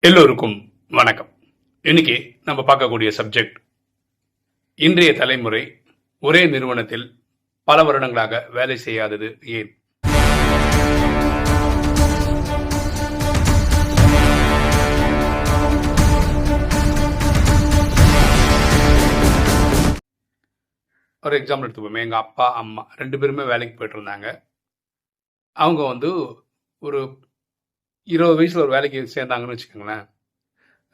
எல்லோருக்கும் வணக்கம். இன்னைக்கு நம்ம பார்க்கக்கூடிய சப்ஜெக்ட் இன்றைய தலைமுறை ஒரே நிறுவனத்தில் பல வருடங்களாக வேலை செய்யாதது ஏன்? ஒரு எக்ஸாம்பிள் எடுத்துப்போமே எங்கள் அப்பா அம்மா ரெண்டு பேருமே வேலைக்கு போயிட்டு இருந்தாங்க. அவங்க வந்து ஒரு இருபது வயசில் ஒரு வேலைக்கு சேர்ந்தாங்கன்னு வச்சுக்கோங்களேன்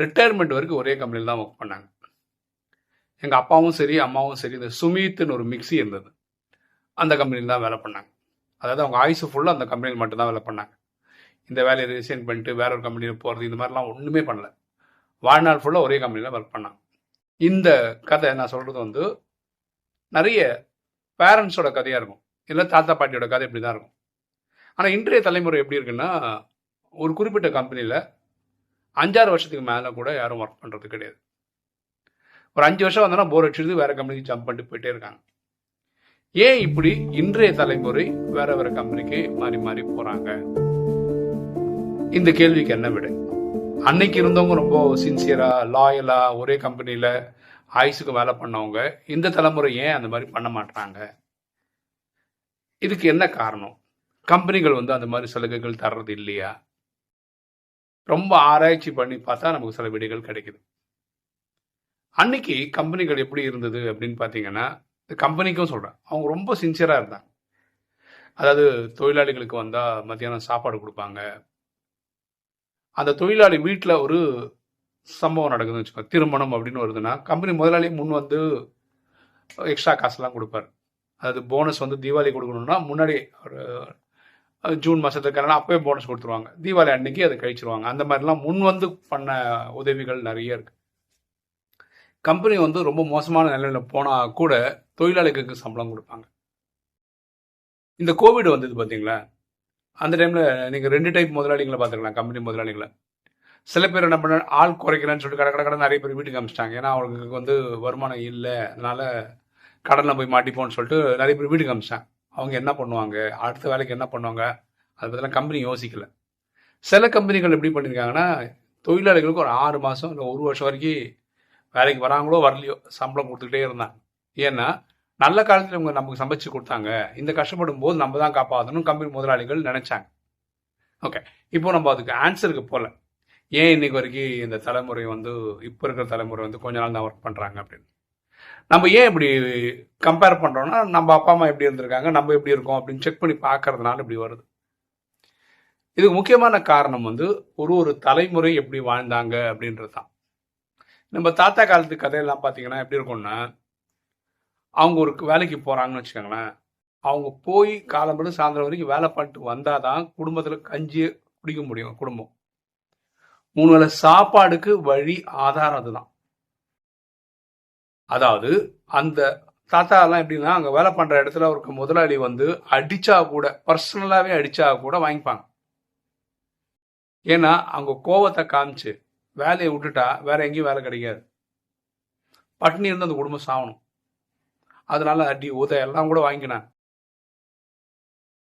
ரிட்டையர்மெண்ட் வரைக்கும் ஒரே கம்பெனியில் தான் ஒர்க் பண்ணாங்க. எங்கள் அப்பாவும் சரி அம்மாவும் சரி இந்த சுமித்னு ஒரு மிக்ஸி இருந்தது. அந்த கம்பெனியில் தான் வேலை பண்ணாங்க. அதாவது அவங்க ஆயுசு ஃபுல்லாக அந்த கம்பெனியில் மட்டும்தான் வேலை பண்ணாங்க. இந்த வேலையை ரிசைன் பண்ணிட்டு வேற ஒரு கம்பெனியில் போகிறது இந்த மாதிரிலாம் ஒன்றுமே பண்ணல. வாழ்நாள் ஃபுல்லாக ஒரே கம்பெனியில் ஒர்க் பண்ணாங்க. இந்த கதை நான் சொல்கிறது வந்து நிறைய பேரண்ட்ஸோட கதையாக இருக்கும். இல்லை தாத்தா பாட்டியோட கதை இப்படி தான் இருக்கும். ஆனால் இன்றைய தலைமுறை எப்படி இருக்குன்னா ஒரு குறிப்பிட்ட கம்பெனியில் அஞ்சாறு வருஷத்துக்கு மேலே கூட யாரும் ஒர்க் பண்ணுறது கிடையாது. ஒரு அஞ்சு வருஷம் வந்தோன்னா போர் அடிச்சிருந்து வேறு கம்பெனிக்கு ஜம்ப் பண்ணிட்டு போயிட்டே இருக்காங்க. ஏன் இப்படி இன்றைய தலைமுறை வேற வேற கம்பெனிக்கு மாறி மாறி போறாங்க? இந்த கேள்விக்கு என்ன விட? அன்னைக்கு இருந்தவங்க ரொம்ப சின்சியரா லாயலா ஒரே கம்பெனியில ஆயுசுக்கு வேலை பண்ணவங்க இந்த தலைமுறை ஏன் அந்த மாதிரி பண்ண மாட்டாங்க இதுக்கு என்ன காரணம்? கம்பெனிகள் வந்து அந்த மாதிரி சலுகைகள் தர்றது இல்லையா? ரொம்ப ஆராய்ச்சி பண்ணி பார்த்தா நமக்கு சில விடைகள் கிடைக்குது. அன்னைக்கு கம்பெனிகள் எப்படி இருந்தது அப்படின்னு பார்த்தீங்கன்னா கம்பெனிக்கும் சொல்கிறேன் அவங்க ரொம்ப சின்சியராக இருந்தாங்க. அதாவது தொழிலாளிகளுக்கு வந்தால் மத்தியானம் சாப்பாடு கொடுப்பாங்க. அந்த தொழிலாளி வீட்டில் ஒரு சம்பவம் நடக்குதுன்னு வச்சுக்கோங்க. திருமணம் அப்படின்னு வருதுன்னா கம்பெனி முதலாளி முன் வந்து எக்ஸ்ட்ரா காசுலாம் கொடுப்பாரு. அதாவது போனஸ் வந்து தீபாவளி கொடுக்கணும்னா முன்னாடி ஒரு ஜூன் மாதத்துக்கான அப்போயே போனஸ் கொடுத்துருவாங்க. தீபாவளி அன்னைக்கு அதை கழிச்சிருவாங்க. அந்த மாதிரிலாம் முன் வந்து பண்ண உதவிகள் நிறைய இருக்கு. கம்பெனி வந்து ரொம்ப மோசமான நிலையில் போனால் கூட தொழிலாளிகளுக்கு சம்பளம் கொடுப்பாங்க. இந்த கோவிட் வந்தது பார்த்தீங்களா அந்த டைமில் நீங்கள் ரெண்டு டைப் முதலாளிகளை பார்த்துக்கலாம் கம்பெனி முதலாளிகளை. சில பேர் என்ன பண்ண ஆள் குறைக்கிறேன்னு சொல்லிட்டு கடை கடை கடை நிறைய பேர் வீட்டுக்கு அமிச்சிட்டாங்க. ஏன்னா அவங்களுக்கு வந்து வருமானம் இல்லை. அதனால கடனில் போய் மாட்டிப்போன்னு சொல்லிட்டு நிறைய பேர் வீட்டுக்கு அமிச்சிட்டாங்க. அவங்க என்ன பண்ணுவாங்க? அடுத்த வேலைக்கு என்ன பண்ணுவாங்க? அதை பற்றிலாம் கம்பெனி யோசிக்கல. சில கம்பெனிகள் எப்படி பண்ணியிருக்காங்கன்னா தொழிலாளிகளுக்கு ஒரு ஆறு மாதம் இல்லை ஒரு வருஷம் வரைக்கும் வேலைக்கு வராங்களோ வரலையோ சம்பளம் கொடுத்துக்கிட்டே இருந்தாங்க. ஏன்னா நல்ல காலத்தில் இவங்க நமக்கு சமைச்சு கொடுத்தாங்க. இந்த கஷ்டப்படும் போது நம்ம தான் காப்பாற்றணும் கம்பெனி முதலாளிகள் நினைச்சாங்க. ஓகே இப்போ நம்ம அதுக்கு ஆன்சருக்கு போகல. ஏன் இன்னைக்கு வரைக்கும் இந்த தலைமுறை வந்து இப்போ இருக்கிற தலைமுறை வந்து கொஞ்ச நாள் தான் ஒர்க் பண்ணுறாங்க அப்படின்னு? நம்ம ஏன் இப்படி கம்பேர் பண்ணுறோம்னா நம்ம அப்பா அம்மா எப்படி இருந்திருக்காங்க நம்ம எப்படி இருக்கோம் அப்படின்னு செக் பண்ணி பார்க்கறதுனால இப்படி வருது. இதுக்கு முக்கியமான காரணம் வந்து ஒரு ஒரு தலைமுறை எப்படி வாழ்ந்தாங்க அப்படின்றது தான் நம்ம தாத்தா காலத்து கதையெல்லாம் பார்த்தீங்கன்னா எப்படி இருக்கும்னா அவங்க ஒரு வேலைக்கு போகிறாங்கன்னு வச்சுக்கோங்களேன். அவங்க போய் காலம்பரம் சாயந்தரம் வரைக்கும் வேலை பண்ணிட்டு வந்தால் தான் குடும்பத்தில் கஞ்சி குடிக்க முடியும் குடும்பம். மூணு வேளை சாப்பாடுக்கு வழி ஆதாரம் அதுதான். அதாவது அந்த தாத்தா எல்லாம் எப்படின்னா அங்க வேலை பண்ற இடத்துல ஒரு முதலாளி வந்து அடிச்சா கூட பர்சனலாவே அடிச்சா கூட வாங்கிப்பாங்க. ஏன்னா அவங்க கோவத்தை காமிச்சு வேலையை விட்டுட்டா வேற எங்கேயும் வேலை கிடைக்காது. பட்னி இருந்து அந்த குடும்பம் சாகணும் அதனால அடி உத எல்லாம் கூட வாங்கினான்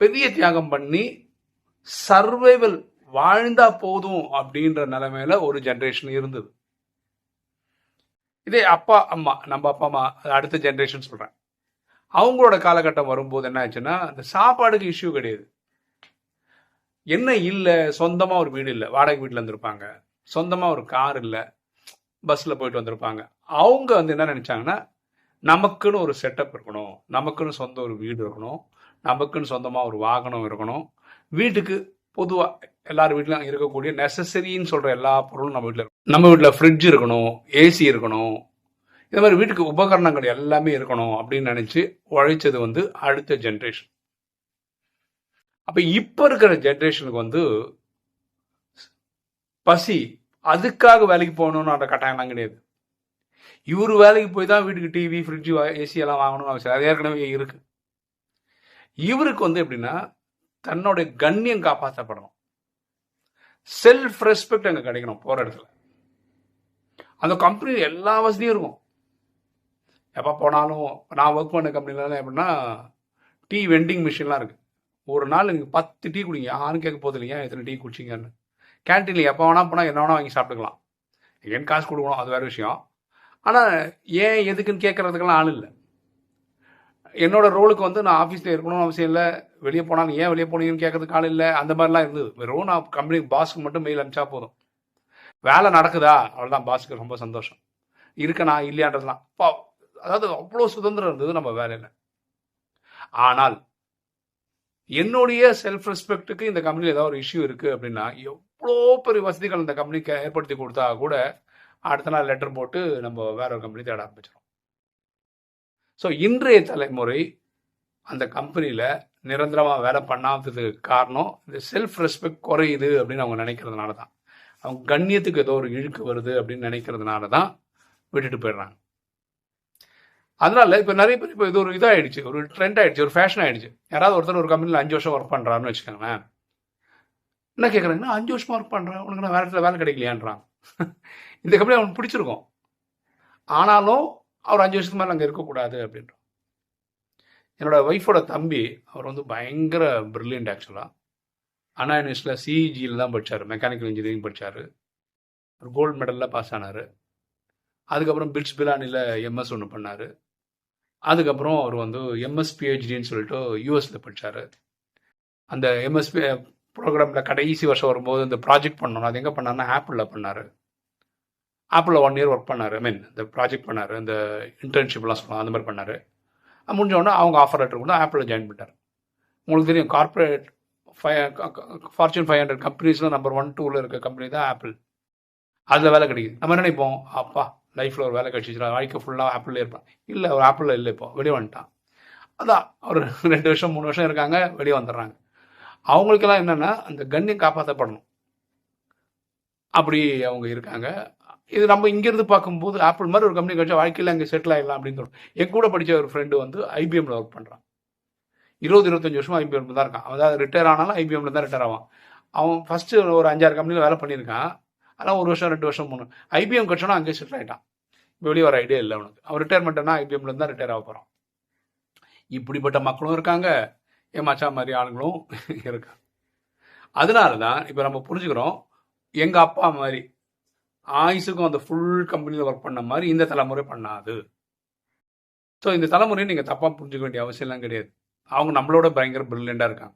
பெரிய தியாகம் பண்ணி சர்வைவல் வாழ்ந்தா போதும் அப்படின்ற நிலைமையில ஒரு ஜென்ரேஷன் இருந்தது. இதே அப்பா அம்மா நம்ம அப்பா அம்மா அடுத்த ஜென்ரேஷன் சொல்கிறேன் அவங்களோட காலகட்டம் வரும்போது என்ன ஆச்சுன்னா அந்த சாப்பாடுக்கு இஷ்யூ கிடையாது. என்ன இல்லை சொந்தமாக ஒரு வீடு இல்லை வாடகை வீட்டில் இருந்திருப்பாங்க. சொந்தமாக ஒரு கார் இல்லை பஸ்ஸில் போயிட்டு வந்திருப்பாங்க. அவங்க வந்து என்ன நினச்சாங்கன்னா நமக்குன்னு ஒரு செட்டப் இருக்கணும் நமக்குன்னு சொந்த ஒரு வீடு இருக்கணும் நமக்குன்னு சொந்தமாக ஒரு வாகனம் இருக்கணும். வீட்டுக்கு பொதுவாக எல்லார் வீட்டிலும் இருக்கக்கூடிய நெசசரின்னு சொல்கிற எல்லா பொருளும் நம்ம வீட்டில் இருக்கும் நம்ம வீட்டில் ஃப்ரிட்ஜ் இருக்கணும் ஏசி இருக்கணும். இந்த மாதிரி வீட்டுக்கு உபகரணங்கள் எல்லாமே இருக்கணும் அப்படின்னு நினச்சி உழைச்சது வந்து அடுத்த ஜென்ரேஷன் அப்போ இப்போ இருக்கிற ஜென்ரேஷனுக்கு வந்து பசி அதுக்காக வேலைக்கு போகணும்னு அந்த கட்டாயம்லாம் கிடையாது. இவர் வேலைக்கு போய் தான் வீட்டுக்கு டிவி ஃப்ரிட்ஜ் ஏசி எல்லாம் வாங்கணும்னு அவசியம் அது ஏற்கனவே இருக்கு. இவருக்கு வந்து எப்படின்னா தன்னுடைய கண்ணியம் காப்பாற்றப்படணும் செல்ஃப் ரெஸ்பெக்ட் அங்கே கிடைக்கணும் போகிற இடத்துல. அந்த கம்பெனியில் எல்லா வசதியும் இருக்கும். எப்போ போனாலும் நான் ஒர்க் பண்ண கம்பெனிலலாம் எப்படின்னா டீ வெண்டிங் மிஷின்லாம் இருக்குது ஒரு நாள் நீங்கள் பத்து டீ குடிங்க. யாரும் கேட்க போதில்லைங்க எத்தனை டீ குடிச்சிங்கன்னு. கேன்டீனில் எப்போ வேணால் போனால் என்ன வேணால் வாங்கி சாப்பிட்டுக்கலாம். என் காசு கொடுக்கணும். அது வேறு விஷயம். ஆனால் ஏன் எதுக்குன்னு கேட்குறதுக்கெல்லாம் ஆள் இல்லை. என்னோட ரோலுக்கு வந்து நான் ஆஃபீஸில் இருக்கணும்னு அவசியம் இல்லை. வெளியே போனாலும் ஏன் வெளியே போனீங்கன்னு கேட்கறதுக்கு ஆள் இல்லை. அந்த மாதிரிலாம் இருந்தது. வெறும் நான் கம்பெனி பாஸ்க்கு மட்டும் மெயில் அனுப்பிச்சா போதும். வேலை நடக்குதா? அவ்வளோதான் பாஸ்க்கு ரொம்ப சந்தோஷம். இருக்கணா இல்லையான்றதுலாம். அப்பா, அதாவது அவ்வளோ சுதந்திரம் இருந்தது நம்ம வேலையில். ஆனால் என்னுடைய செல்ஃப் ரெஸ்பெக்ட்டுக்கு இந்த கம்பெனியில் ஏதாவது ஒரு இஷ்யூ இருக்குது அப்படின்னா எவ்வளோ பெரிய வசதிகள் இந்த கம்பெனிக்கு ஏற்படுத்தி கொடுத்தா கூட அடுத்த நாள் லெட்டர் போட்டு நம்ம வேற ஒரு கம்பெனி தேட ஆரம்பிச்சிடும் ஸோ இன்றைய தலைமுறை அந்த கம்பெனியில் நிரந்தரமாக வேலை பண்ணாததுக்கு காரணம் இந்த செல்ஃப் ரெஸ்பெக்ட் குறையுது அப்படின்னு அவங்க நினைக்கிறதுனால தான் அவங்க கண்ணியத்துக்கு ஏதோ ஒரு இழுக்கு வருது அப்படின்னு நினைக்கிறதுனால தான் விட்டுட்டு போயிடுறாங்க. அதனால இப்போ நிறைய பேர் இப்போ இது ஒரு இதாகிடுச்சு ஒரு ட்ரெண்ட் ஆகிடுச்சு ஒரு ஃபேஷன் ஆகிடுச்சு யாராவது ஒருத்தர் ஒரு கம்பெனியில் அஞ்சு வருஷம் ஒர்க் பண்ணுறாருன்னு வச்சுக்கோங்களேன். என்ன கேட்குறாங்கன்னா அஞ்சு வருஷமாக ஒர்க் பண்ணுறேன் உனக்கு நான் வேறு இடத்துல வேலை கிடைக்கலையான்றான் இந்த கம்பெனி அவனுக்கு பிடிச்சிருக்கும். ஆனாலும் அவர் அஞ்சு வருஷத்துக்கு மேலே அங்கே இருக்கக்கூடாது அப்படின்றோம் என்னோட ஒய்ஃபோட தம்பி அவர் வந்து பயங்கர பிரில்லியன்ட் ஆக்சுவலாக அண்ணா யூனிவர்சிட்டியில் சிஇஜியில் தான் படித்தார் மெக்கானிக்கல் இன்ஜினியரிங் படித்தார் ஒரு கோல்டு மெடலில் பாஸ் ஆனார். அதுக்கப்புறம் பிட்ஸ் பிலானியில் எம்எஸ் ஒன்று பண்ணார். அதுக்கப்புறம் அவர் வந்து எம்எஸ் பிஹெச்டின்னு சொல்லிட்டு யூஎஸில் படித்தார் அந்த எம்எஸ்பி ப்ரோக்ராமில் கடைசி வருஷம் வரும்போது இந்த ப்ராஜெக்ட் பண்ணணும் அது எங்கே பண்ணார்னா ஆப்பிளில் பண்ணார். ஆப்பிளில் ஒன் இயர் ஒர்க் பண்ணார். ஐ மீன் இந்த ப்ராஜெக்ட் பண்ணார். இந்த இன்டர்ன்ஷிப்லாம் சொல்லலாம் அந்த மாதிரி பண்ணார். முடிஞ்ச உடனே அவங்க ஆஃபர் லெட்டர் கூட ஆப்பிளில் ஜாயின் பண்ணிட்டார். உங்களுக்கு தெரியும் corporate five fortune five hundred கம்பெனிஸில் நம்பர் ஒன் டூவில் இருக்க கம்பெனி தான் ஆப்பிள் அதில் வேலை கிடைக்குது. நம்ம நினைப்போம்? அப்பா லைஃப்பில் ஒரு வேலை கிடைச்சிச்சுனா வாழ்க்கை ஃபுல்லாக ஆப்பிளில் இருப்பான். இல்லை ஒரு ஆப்பிளில் இல்லை இப்போ. வெளியே வந்துட்டான். அதான் ஒரு ரெண்டு வருஷம் மூணு வருஷம் இருக்காங்க வெளியே வந்துடுறாங்க. அவங்களுக்கெல்லாம் என்னென்னா அந்த கண்ணியம் காப்பாற்றப்படணும் அப்படி அவங்க இருக்காங்க. இது நம்ம இங்கேருந்து பார்க்கும்போது ஆப்பிள் மாதிரி ஒரு கம்பெனி கிடைச்சா வாழ்க்கையில் அங்கே செட்டில் ஆகிடலாம் அப்படின்னு தோணும். என் கூட படித்த ஒரு ஃப்ரெண்டு வந்து ஐபிஎம்மில் ஒர்க் பண்ணுறான் இருபது இருபத்தஞ்சு வருஷமா ஐபிஎம்ல தான் இருக்கான். அதாவது ரிட்டையர் ஆனாலும் ஐபிஎம்ல தான் ரிட்டையர் ஆவான். அவன் ஃபஸ்ட்டு ஒரு அஞ்சாறு கம்பெனியில் வேலை பண்ணியிருக்கான். அதெல்லாம் ஒரு வருஷம் ரெண்டு வருஷம் மூணு ஐபிஎம் கட்சனா அங்கேயே செட்டில் ஆகிட்டான் வெளியே வர ஐடியா இல்லை அவனுக்கு. அவன் ரிட்டையர்மெண்ட்னா ஐபிஎம்ல தான் ரிட்டையர் ஆக போகிறான் இப்படிப்பட்ட மக்களும் இருக்காங்க. என் மாதிரி ஆளுங்களும் இருக்காங்க. அதனால தான் இப்போ நம்ம புரிஞ்சுக்கிறோம் எங்கள் அப்பா மாதிரி ஆயுசுக்கும் அந்த ஃபுல் கம்பெனியில் ஒர்க் பண்ண மாதிரி இந்த தலைமுறை பண்ணாது. ஸோ இந்த தலைமுறையை நீங்கள் தப்பாக புரிஞ்சுக்க வேண்டிய அவசியம்லாம் கிடையாது. அவங்க நம்மளோட பயங்கர பிரில்லியண்டாக இருக்காங்க.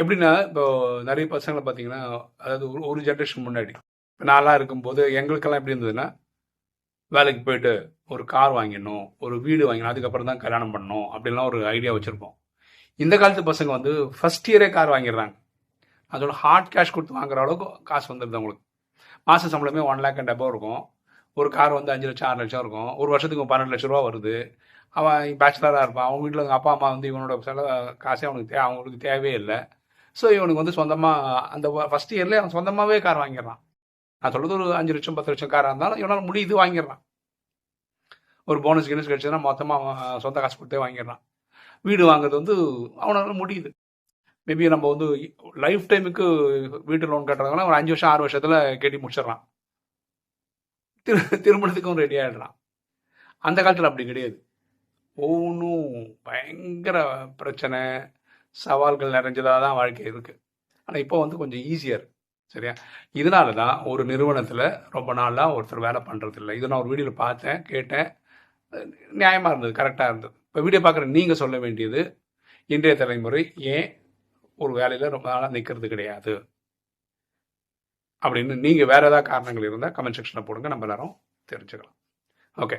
எப்படின்னா இப்போ நிறைய பசங்களை பார்த்தீங்கன்னா அதாவது ஒரு ஒரு ஜென்ரேஷன் முன்னாடி இப்போ நான்லாம் இருக்கும்போது எங்களுக்கெல்லாம் எப்படி இருந்ததுன்னா வேலைக்கு போயிட்டு ஒரு கார் வாங்கிடணும் ஒரு வீடு வாங்கணும் அதுக்கப்புறம் தான் கல்யாணம் பண்ணணும் அப்படின்லாம் ஒரு ஐடியா வச்சுருப்போம். இந்த காலத்து பசங்க வந்து ஃபர்ஸ்ட் இயரே கார் வாங்கிடுறாங்க. அதோட ஹார்ட் கேஷ் கொடுத்து வாங்குற அளவுக்கு காசு வந்துடுது அவங்களுக்கு. மாத சம்பளமே ஒன் லேக் அண்ட் அபவ் இருக்கும். ஒரு கார் வந்து அஞ்சு லட்சம் ஆறு லட்சம் இருக்கும். ஒரு வருஷத்துக்கு பன்னெண்டு லட்ச ரூபா வருது. அவன் பேச்சுலராக இருப்பான். அவங்க வீட்டில் அப்பா அம்மா வந்து இவனோட செலவு காசே அவனுக்கு தே அவங்களுக்கு தேவையே இல்லை. ஸோ இவனுக்கு வந்து சொந்தமாக அந்த ஃபஸ்ட் இயர்லேயே அவன் சொந்தமாகவே கார் வாங்கிடுறான். நான் சொல்கிறது ஒரு அஞ்சு லட்சம் பத்து லட்சம் காராக இருந்தாலும் இவனால் முடியுது வாங்கிடுறான். ஒரு போனஸ் கினஸ் கிடைச்சதுன்னா மொத்தமாக அவன் சொந்த காசு கொடுத்தே வாங்கிடுறான். வீடு வாங்குறது வந்து அவனால் முடியுது. மேபி நம்ம வந்து லைஃப் டைமுக்கு வீட்டு லோன் கட்டுறதுனால ஒரு அஞ்சு வருஷம் ஆறு வருஷத்தில் கட்டி முடிச்சிடறான் திரு திருமணத்துக்கும் ரெடி ஆகிடுறான் அந்த காலத்தில் அப்படி கிடையாது. ஒவ்வொன்றும் பயங்கர பிரச்சனை. சவால்கள் நிறைஞ்சதாக தான் வாழ்க்கை இருக்குது ஆனால் இப்போ வந்து கொஞ்சம் ஈஸியாக இருக்குது சரியா? இதனால தான் ஒரு நிறுவனத்தில் ரொம்ப நாளாக ஒருத்தர் வேலை பண்ணுறது இல்லை நான் ஒரு வீடியோவில் பார்த்தேன் கேட்டேன். நியாயமாக இருந்தது கரெக்டாக இருந்தது. இப்போ வீடியோ பார்க்குற நீங்கள் சொல்ல வேண்டியது இன்றைய தலைமுறை ஏன் ஒரு வேலையில் ரொம்ப நாளாக நிற்கிறது கிடையாது? அப்படின்னு நீங்கள் வேறு ஏதாவது காரணங்கள் இருந்தால் கமெண்ட் செக்ஷனில் போடுங்க. நம்ம எல்லாரும் தெரிஞ்சுக்கலாம். ஓகே